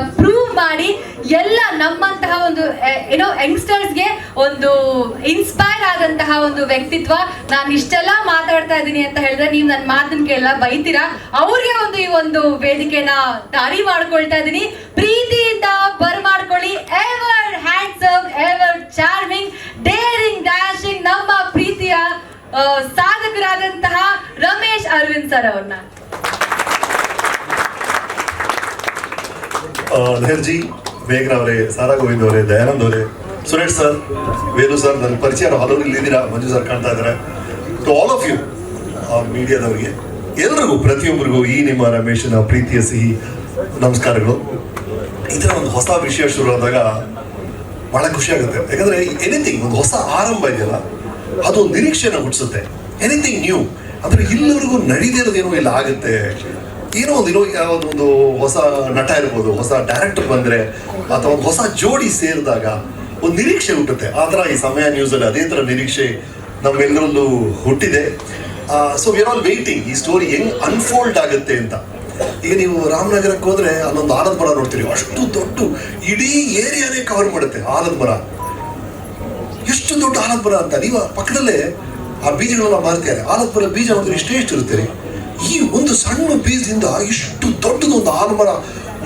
Prove ಮಾಡಿ ಎಲ್ಲ ನಮ್ಮಂತಹ ಒಂದು ಏನೋ ಯಂಗ್ಸ್ಟರ್ಸ್ಗೆ ಒಂದು ಇನ್ಸ್ಪೈರ್ ಆದಂತಹ ಒಂದು ವ್ಯಕ್ತಿತ್ವ. ನಾನು ಇಷ್ಟೆಲ್ಲ ಮಾತಾಡ್ತಾ ಇದ್ದೀನಿ ಅಂತ ಹೇಳಿದ್ರೆ ನೀವು ನನ್ನ ಮಾತನ್ನ ಕೇಳಲ್ಲ, ಬೈತೀರಾ? ಅವ್ರಿಗೆ ಒಂದು ಈ ಒಂದು ವೇದಿಕೆನ ದಾರಿ ಮಾಡ್ಕೊಳ್ತಾ ಇದ್ದೀನಿ. ಪ್ರೀತಿಯಿಂದ ಬರ್ಮಾಡ್ಕೊಳ್ಳಿ ever handsome ever charming daring dashing ನಮ್ಮ ಪ್ರೀತಿಯ ಸಾಧಕರಾದಂತಹ ರಮೇಶ್ ಅರವಿಂದ್ ಸರ್ ಅವ್ರನ್ನ. ನೆಹರ್ಜಿ ಮೇಘ್ನ ಅವರೇ, ಸಾರಾ ಗೋವಿಂದ್ ಅವರೇ, ದಯಾನಂದ್ ಅವರೇ, ಸುರೇಶ್ ಸರ್ ವೇಲು ಸರ್, ನನ್ನ ಪರಿಚಯ ಹಲವರು ಇಲ್ಲಿ ಇದ್ದೀರಾ ಮಂಜು ಸರ್ ಕಾಣ್ತಾ ಇದ್ದಾರೆ. ಟು ಆಲ್ ಆಫ್ ಯು ಮೀಡಿಯಾದವರಿಗೆ, ಎಲ್ರಿಗೂ, ಪ್ರತಿಯೊಬ್ಬರಿಗೂ ಈ ನಿಮ್ಮ ರಮೇಶನ ಪ್ರೀತಿಯ ಸಿಹಿ ನಮಸ್ಕಾರಗಳು. ಈ ಥರ ಒಂದು ಹೊಸ ವಿಷಯ ಶುರು ಆದಾಗ ಬಹಳ ಖುಷಿ ಆಗುತ್ತೆ. ಯಾಕಂದ್ರೆ ಎನಿಥಿಂಗ್ ಒಂದು ಹೊಸ ಆರಂಭ ಇದೆಯಲ್ಲ, ಅದು ನಿರೀಕ್ಷೆಯನ್ನು ಹುಟ್ಟಿಸುತ್ತೆ. ಎನಿಥಿಂಗ್ ನ್ಯೂ ಅಂದ್ರೆ ಇಲ್ಲಿವರೆಗೂ ನಡೀದಿರೋದೇನೋ ಇಲ್ಲ, ಆಗುತ್ತೆ. ಏನೋ ಒಂದು ಇರೋ ಒಂದು ಹೊಸ ನಟ ಇರ್ಬೋದು, ಹೊಸ ಡೈರೆಕ್ಟರ್ ಬಂದ್ರೆ ಅಥವಾ ಒಂದು ಹೊಸ ಜೋಡಿ ಸೇರಿದಾಗ ಒಂದು ನಿರೀಕ್ಷೆ ಹುಟ್ಟುತ್ತೆ. ಆತರ ಈ ಸಮಯ ನ್ಯೂಸಲ್ಲಿ ಅದೇ ಥರ ನಿರೀಕ್ಷೆ ನಮ್ಮೆಲ್ಲರಲ್ಲೂ ಹುಟ್ಟಿದೆ. ಸೊ ವಿರ್ ಆಲ್ ವೇಟಿಂಗ್ ಈ ಸ್ಟೋರಿ ಹೆಂಗ್ ಅನ್ಫೋಲ್ಡ್ ಆಗುತ್ತೆ ಅಂತ. ಈಗ ನೀವು ರಾಮನಗರಕ್ಕೆ ಹೋದ್ರೆ ಅಲ್ಲೊಂದು ಆಲದ ಮರ ನೋಡ್ತೀರಿ. ಅಷ್ಟು ದೊಡ್ಡ ಇಡೀ ಏರಿಯಾನೇ ಕವರ್ ಮಾಡುತ್ತೆ ಆಲದ ಮರ. ಎಷ್ಟು ದೊಡ್ಡ ಆಲದ ಮರ ಅಂತ. ನೀವು ಪಕ್ಕದಲ್ಲೇ ಆ ಬೀಜಗಳೆಲ್ಲ ಮಾರ್ತಾರೆ. ಆಲದ ಮರ ಬೀಜ ಅಂದ್ರೆ ಇಷ್ಟೇ ಎಷ್ಟು ಇರುತ್ತೆ. ಈ ಒಂದು ಸಣ್ಣ ಬೀಜದಿಂದ ಇಷ್ಟು ದೊಡ್ಡದೊಂದು ಒಂದು ಆಲಂಬರ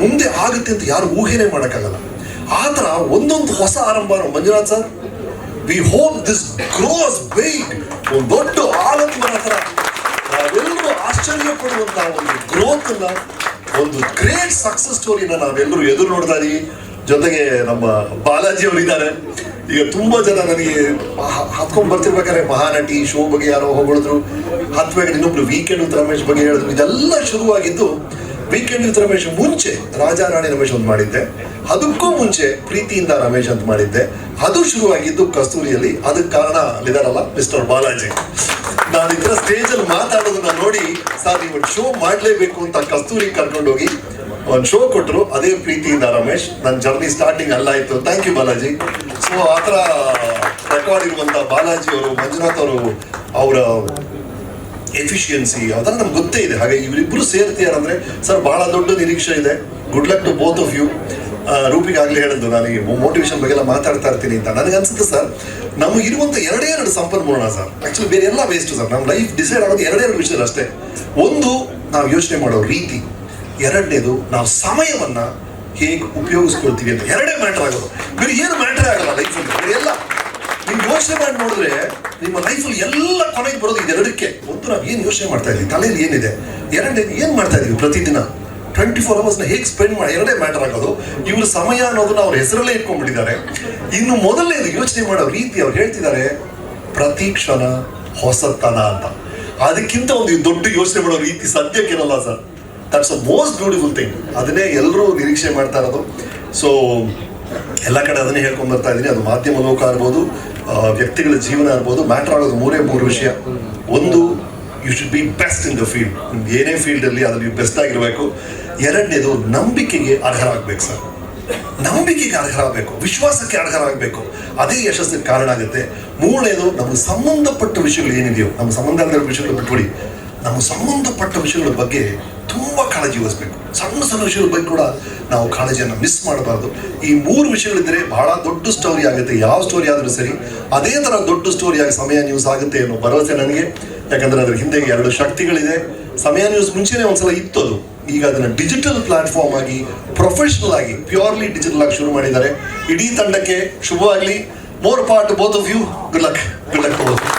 ಮುಂದೆ ಆಗುತ್ತೆ ಅಂತ ಯಾರು ಊಹೆನೇ ಮಾಡೋಕ್ಕಾಗಲ್ಲ. ಆ ಥರ ಒಂದೊಂದು ಹೊಸ ಆರಂಭ Manjunath sir. We hope this grows big ಒಂದು ದೊಡ್ಡ ಆಲದ ಮರ ಥರ ನಾವೆಲ್ಲರೂ ಆಶ್ಚರ್ಯ ಪಡುವಂತಹ ಒಂದು ಗ್ರೋತ್ ಒಂದು ಗ್ರೇಟ್ ಸಕ್ಸಸ್ ಸ್ಟೋರಿನ ನಾವೆಲ್ಲರೂ ಎದುರು ನೋಡ್ತಾ ಇದೀವಿ. ಜೊತೆಗೆ ನಮ್ಮ ಬಾಲಾಜಿ ಅವರಿದ್ದಾರೆ ಈಗ ತುಂಬಾ ಜನ ನನಗೆ ಹತ್ಕೊಂಡ್ ಬರ್ತಿರ್ಬೇಕಾದ್ರೆ ಮಹಾನಟಿ ಶೋ ಬಗ್ಗೆ ಯಾರೋ ಹೊಗಳಿದ್ರು. ಹತ್ಬೇಕಾದ್ರೆ ಇನ್ನೊಬ್ರು ವೀಕೆಂಡ್ ವಿತ್ ರಮೇಶ್ ಬಗ್ಗೆ ಹೇಳಿದ್ರು. ಇದೆಲ್ಲ ಶುರುವಾಗಿದ್ದು ವೀಕೆಂಡ್ ವಿತ್ ರಮೇಶ್ ಮುಂಚೆ ರಾಜಾ, ರಾಣಿ ರಮೇಶ್ ಒಂದು ಮಾಡಿದ್ದೆ. ಅದಕ್ಕೂ ಮುಂಚೆ ಪ್ರೀತಿಯಿಂದ ರಮೇಶ್ ಅಂತ ಮಾಡಿದ್ದೆ. ಅದು ಶುರುವಾಗಿದ್ದು ಕಸ್ತೂರಿಯಲ್ಲಿ. ಅದಕ್ಕೆ ಕಾರಣ ಅಲ್ಲಿದಾರಲ್ಲ ಮಿಸ್ಟರ್ ಬಾಲಾಜಿ. ನಾನು ಇದರ ಸ್ಟೇಜ್ ಅಲ್ಲಿ ಮಾತಾಡೋದನ್ನ ನೋಡಿ, ಸರ್ ನೀವು ಶೋ ಮಾಡಲೇಬೇಕು ಅಂತ ಕಸ್ತೂರಿ ಕರ್ಕೊಂಡು ಹೋಗಿ ಒಂದು ಶೋ ಕೊಟ್ಟರು ಅದೇ ಪ್ರೀತಿಯಿಂದ ರಮೇಶ್ ನನ್ನ ಜರ್ನಿ ಸ್ಟಾರ್ಟಿಂಗ್ ಅಲ್ಲಾಯ್ತು ಥ್ಯಾಂಕ್ ಯು ಬಾಲಾಜಿ. ಸೊ ಆ ಥರ ರೆಕಾರ್ಡ್ ಇರುವಂಥ ಬಾಲಾಜಿ ಅವರು, ಮಂಜುನಾಥ್ ಅವರು, ಅವರ ಎಫಿಷಿಯನ್ಸಿ ಅದೆಲ್ಲ ನಮ್ಗೆ ಗೊತ್ತೇ ಇದೆ. ಹಾಗೆ ಇವರಿಬ್ಬರು ಸೇರ್ತೀಯಾರಂದ್ರೆ, ಸರ್, ಬಹಳ ದೊಡ್ಡ ನಿರೀಕ್ಷೆ ಇದೆ. Good luck to both of you ರೂಪಿಗೆ ಆಗಲೇ ಹೇಳಿದ್ದು, ನನಗೆ ಮೋಟಿವೇಶನ್ ಬಗ್ಗೆ ಎಲ್ಲ ಮಾತಾಡ್ತಾ ಇರ್ತೀನಿ ಅಂತ. ನನಗೆ ಅನ್ಸುತ್ತೆ, ಸರ್, ನಮ್ಗೆ ಇರುವಂತ ಎರಡೇ ಎರಡು ಸಂಪನ್ಮೂಲ ಸರ್. ಆ್ಯಕ್ಚುಲಿ ಬೇರೆ ಎಲ್ಲ ವೇಸ್ಟ್ ಸರ್. ನಮ್ಮ ಲೈಫ್ ಡಿಸೈಡ್ ಆಗೋದು ಎರಡೇ ಎರಡು ವಿಷಯ ಅಷ್ಟೇ ಒಂದು, ನಾವು ಯೋಚನೆ ಮಾಡೋ ರೀತಿ. ಎರಡನೇದು ನಾವು ಸಮಯವನ್ನ ಹೇಗೆ ಉಪಯೋಗಿಸ್ಕೊಳ್ತೀವಿ ಅಂತ. ಎರಡೇ ಮ್ಯಾಟರ್ ಆಗೋದು. ಬೇರೆ ಏನು ಮ್ಯಾಟರ್ ಆಗಲ್ಲ ಲೈಫಲ್ಲಿ ಬೇರೆ ಎಲ್ಲ ನೀವು ಯೋಚನೆ ಮಾಡಿ ನೋಡಿದ್ರೆ ನಿಮ್ಮ ಲೈಫಲ್ಲಿ ಎಲ್ಲ ಕೊನೆಗೆ ಬರೋದು ಇದೆರಡಕ್ಕೆ ಒಂದು ನಾವು ಏನು ಯೋಚನೆ ಮಾಡ್ತಾ ಇದ್ದೀವಿ? ತಲೆಯಲ್ಲಿ ಏನಿದೆ? ಎರಡನೇದು ಏನು ಮಾಡ್ತಾ ಇದೀವಿ ಪ್ರತಿದಿನ? ಟ್ವೆಂಟಿ ಫೋರ್ ಅವರ್ಸ್ನ ಹೇಗೆ ಸ್ಪೆಂಡ್ ಮಾಡಿ ಎರಡೇ ಮ್ಯಾಟರ್ ಆಗೋದು? ಇವರು ಸಮಯ ಅನ್ನೋದನ್ನ ಅವ್ರ ಹೆಸರಲ್ಲೇ ಇಟ್ಕೊಂಡ್ಬಿಟ್ಟಿದ್ದಾರೆ. ಇನ್ನು ಮೊದಲನೇದು ಯೋಚನೆ ಮಾಡೋ ರೀತಿ ಅವ್ರು ಹೇಳ್ತಿದ್ದಾರೆ, ಪ್ರತಿ ಕ್ಷಣ ಹೊಸತನ ಅಂತ. ಅದಕ್ಕಿಂತ ಒಂದು ದೊಡ್ಡ ಯೋಚನೆ ಮಾಡೋ ರೀತಿ ಸದ್ಯಕ್ಕಿರಲ್ಲ sir. That's a most beautiful thing ಅದನ್ನೇ ಎಲ್ಲರೂ ನಿರೀಕ್ಷೆ ಮಾಡ್ತಾ ಇರೋದು. ಸೊ ಎಲ್ಲ ಕಡೆ ಅದನ್ನೇ ಹೇಳ್ಕೊಂಡು ಬರ್ತಾ ಇದ್ದೀನಿ. ಅದು ಮಾಧ್ಯಮ ಲೋಕ ಇರ್ಬೋದು ವ್ಯಕ್ತಿಗಳ ಜೀವನ ಇರ್ಬೋದು ಮ್ಯಾಟರ್ ಆಗೋದು ಮೂರೇ ಮೂರು ವಿಷಯ. ಒಂದು you should be best in the field ಏನೇ ಫೀಲ್ಡಲ್ಲಿ ಅದ್ರಲ್ಲಿ ಬೆಸ್ಟ್ ಆಗಿರಬೇಕು. ಎರಡನೇದು, ನಂಬಿಕೆಗೆ ಅರ್ಹರಾಗಬೇಕು ಸರ್. ನಂಬಿಕೆಗೆ ಅರ್ಹರಾಗಬೇಕು. ವಿಶ್ವಾಸಕ್ಕೆ ಅರ್ಹರಾಗಬೇಕು. ಅದೇ ಯಶಸ್ಸಿಗೆ ಕಾರಣ ಆಗುತ್ತೆ. ಮೂರನೇದು, ನಮಗೆ ಸಂಬಂಧಪಟ್ಟ ವಿಷಯಗಳು ಏನಿದೆಯೋ ನಮ್ಮ ಸಂಬಂಧ ಇರೋ ವಿಷಯಗಳು ಬಿಟ್ಬಿಡಿ. ನಮ್ಮ ಸಂಬಂಧಪಟ್ಟ ವಿಷಯಗಳ ಬಗ್ಗೆ ತುಂಬ ಕಾಳಜಿ ವಹಿಸ್ಬೇಕು. ಸಣ್ಣ ಸಣ್ಣ ವಿಷಯಗಳ ಬಗ್ಗೆ ಕೂಡ ನಾವು ಕಾಳಜಿಯನ್ನು ಮಿಸ್ ಮಾಡಬಾರ್ದು. ಈ ಮೂರು ವಿಷಯಗಳಿದ್ರೆ ಬಹಳ ದೊಡ್ಡ ಸ್ಟೋರಿ ಆಗುತ್ತೆ. ಯಾವ ಸ್ಟೋರಿ ಆದರೂ ಸರಿ, ಅದೇ ಥರ ದೊಡ್ಡ ಸ್ಟೋರಿಯಾಗಿ ಸಮಯ ನ್ಯೂಸ್ ಆಗುತ್ತೆ ಅನ್ನೋ ಭರವಸೆ ನನಗೆ. ಯಾಕಂದರೆ ಅದರ ಹಿಂದೆ ಎರಡು ಶಕ್ತಿಗಳಿದೆ. ಸಮಯ ನ್ಯೂಸ್ ಮುಂಚೆನೇ ಒಂದ್ಸಲ ಇತ್ತು ಅದು. ಈಗ ಅದನ್ನು ಡಿಜಿಟಲ್ ಪ್ಲಾಟ್ಫಾರ್ಮ್ ಆಗಿ ಪ್ರೊಫೆಷನಲ್ ಆಗಿ ಪ್ಯೂರ್ಲಿ ಡಿಜಿಟಲ್ ಆಗಿ ಶುರು ಮಾಡಿದ್ದಾರೆ. ಇಡೀ ತಂಡಕ್ಕೆ ಶುಭವಾಗಲಿ. More part both of you good luck good luck